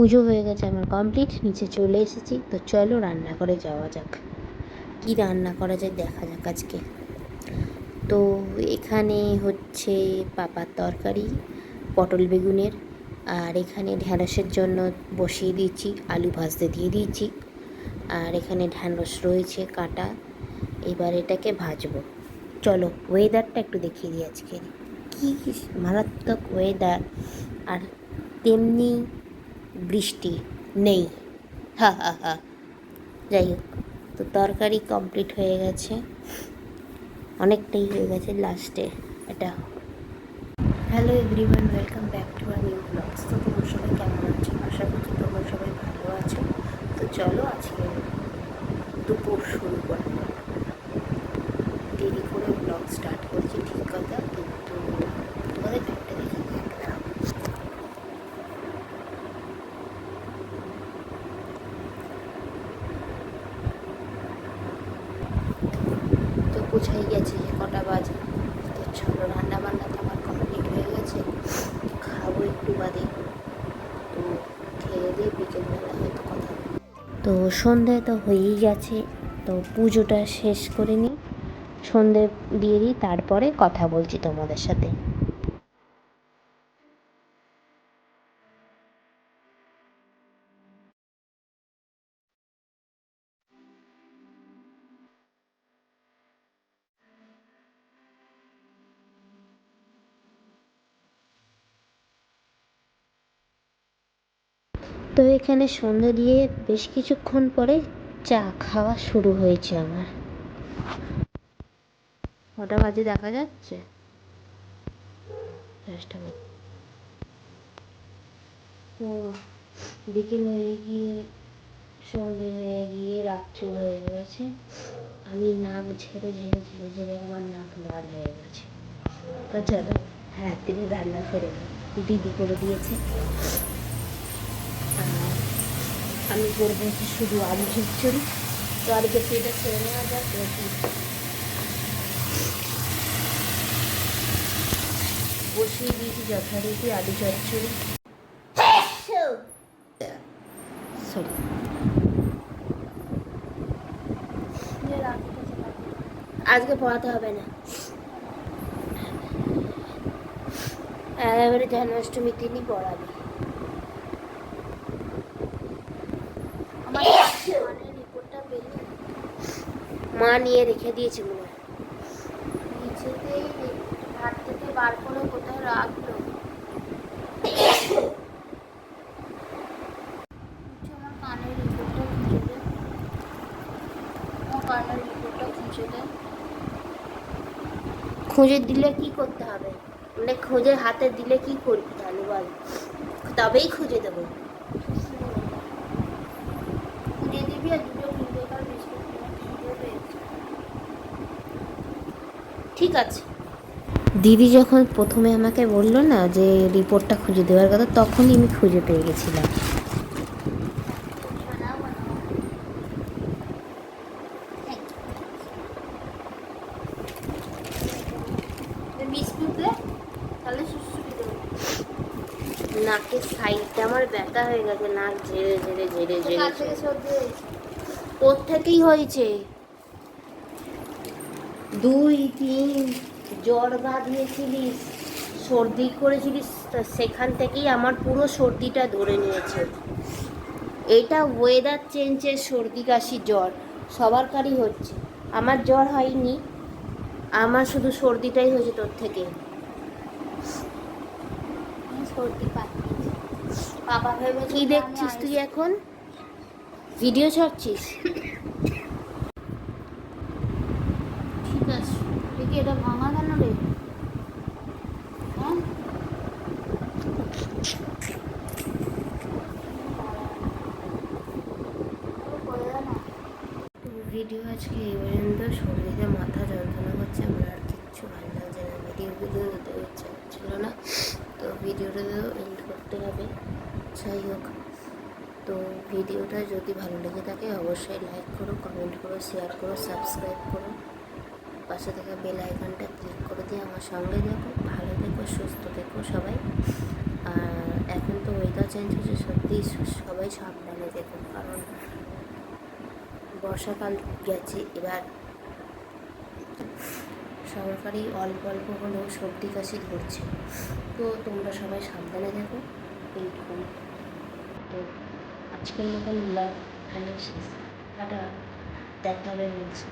পুজো হয়ে গেছে আমার কমপ্লিট নিচে চলে এসেছি। তো চলো রান্না করে যাওয়া যাক। কি রান্না করা যায় দেখা যাক আজকে। তো এখানে হচ্ছে পাপার তরকারি, পটল বেগুনের, আর এখানে ঢ্যাঁড়সের জন্য বসিয়ে দিয়েছি, আলু ভাজতে দিয়ে দিয়েছি। আর এখানে ঢ্যাঁড়স রয়েছে কাটা, এবার এটাকে ভাজবো। চলো ওয়েদারটা একটু দেখিয়ে দিই আজকে। কী মারাত্মক ওয়েদার আর তেমনি বৃষ্টি নেই। হা হা হা। যাই হোক, তো তরকারি কমপ্লিট হয়ে গেছে। অনেকটাই হয়ে গেছে লাস্টে এটা hello everyone welcome back to our new vlogs তো তোমরা সবাই কেমন আছো? আশা করছি তোমরা সবাই ভালো আছো। তো চলো আজকে দুপুর শুরু করা। দেরি করে ব্লগ স্টার্ট করছি, ঠিক কথা। কিন্তু তোমাদের ব্যাগটা দেখে তো গেছে, কটা বাজে। তো চলো রান্না বান্না তো আমার কমপ্লিট হয়ে গেছে। খাব একটু বাদে। তো খেয়ে দিয়ে বিকেলবেলা হয়তো কথা তো সন্ধ্যায় তো হয়েই গেছে, তো পুজোটা শেষ করে নিই। সন্ধে দিয়ে দিই, তারপরে কথা বলছি তোমাদের সাথে। তো এখানে সন্ধে দিয়ে বেশ কিছুক্ষণ পরে চা খাওয়া শুরু হয়েছে আমার। কটা বাজে দেখা যাচ্ছে? তো বিকেল হয়ে গিয়ে সন্ধে হয়ে গিয়ে, রাত্রি হয়ে গেছে। আমি নাক ঝেড়ে ঝেড়ে ঝেড়ে ঝেড়ে আমার নাক লাল হয়ে গেছে। তো চলো হ্যাঁ তিনি রান্না করে দিদি করে দিয়েছে। আমি করব হচ্ছে শুধু আলু ঝুরঝুরি তো আলু চচ্চড়িটা ছেড়ে নেওয়া যাক বসিয়ে দিয়েছি যথারীতি আলু চচ্চড়ি। সরি আজকে পড়াতে হবে না। এবারে জন্মাষ্টমীর দিনই পড়াবে। মা নিয়ে রেখে দিয়েছে মনে হয়। নিচেতেই হাত থেকে বার করে কোথায় রাখল? খুঁজে দিলে কি করতে হবে? মানে খুঁজে হাতে দিলে কি করবি তাহলে বল। তবেই খুঁজে দেবো। খুঁজে দিবি আর দুটো কিনতে কার বিস্কুট কিনে পেয়েছি ঠিক আছে। দিদি যখন প্রথমে আমাকে বলল না যে রিপোর্টটা খুঁজে দেওয়ার কথা তখনই আমি খুঁজে পেয়ে গেছিলাম। নাকের সাইডটা আমার ব্যথা হয়ে গেছে নাক ঝেড়ে ঝেড়ে ঝেড়ে ঝেড়ে। থেকে সর্দি হয়েছে? তোর থেকেই হয়েছে? দুই তিন জ্বর বাঁধিয়েছিলিস সর্দি করেছিলিস তা সেখান থেকেই আমার পুরো সর্দিটা ধরে নিয়েছে। এটা ওয়েদার চেঞ্জের সর্দি কাশি জ্বর সবার কারই হচ্ছে। আমার জ্বর হয়নি আমার শুধু সর্দিটাই হয়েছে তোর থেকে। সর্দি বাবা ভেবে কি দেখছিস তুই এখন? ভিডিও ছাড়ছিস ঠিক আছে দেখি এটা ভাঙা কেন রে? হ্যাঁ? ভিডিও আজকে এই পর্যন্ত। শরীরে মাথা যন্ত্রণা করছে, আমার আর কিচ্ছু ভালো লাগছে না। ভিডিও ভিডিও দিতে ইচ্ছা হচ্ছিল না। তো ভিডিওটা তো এন্ড করতে হবে। যাই হোক, তো ভিডিওটা যদি ভালো লেগে থাকে, অবশ্যই লাইক করো কমেন্ট করো শেয়ার করো সাবস্ক্রাইব করো। পাশে থাকা বেল আইকনটা ক্লিক করে দিয়ে আমার সঙ্গে দেখো। ভালো থেকো, সুস্থ থেকো সবাই। আর এখন তো ওয়েদার চেঞ্জ হচ্ছে সত্যি সবাই সাবধানে দেখো কারণ বর্ষাকাল গেছে, এবার সরকারি অল্প অল্প হলেও সর্দি কাশি ধরছে। তো তোমরা সবাই সাবধানে থেকো। এইটুকু তো আজকের মতন ব্লগ এখানে শেষ। টাটা। দেখা হবে নেক্সট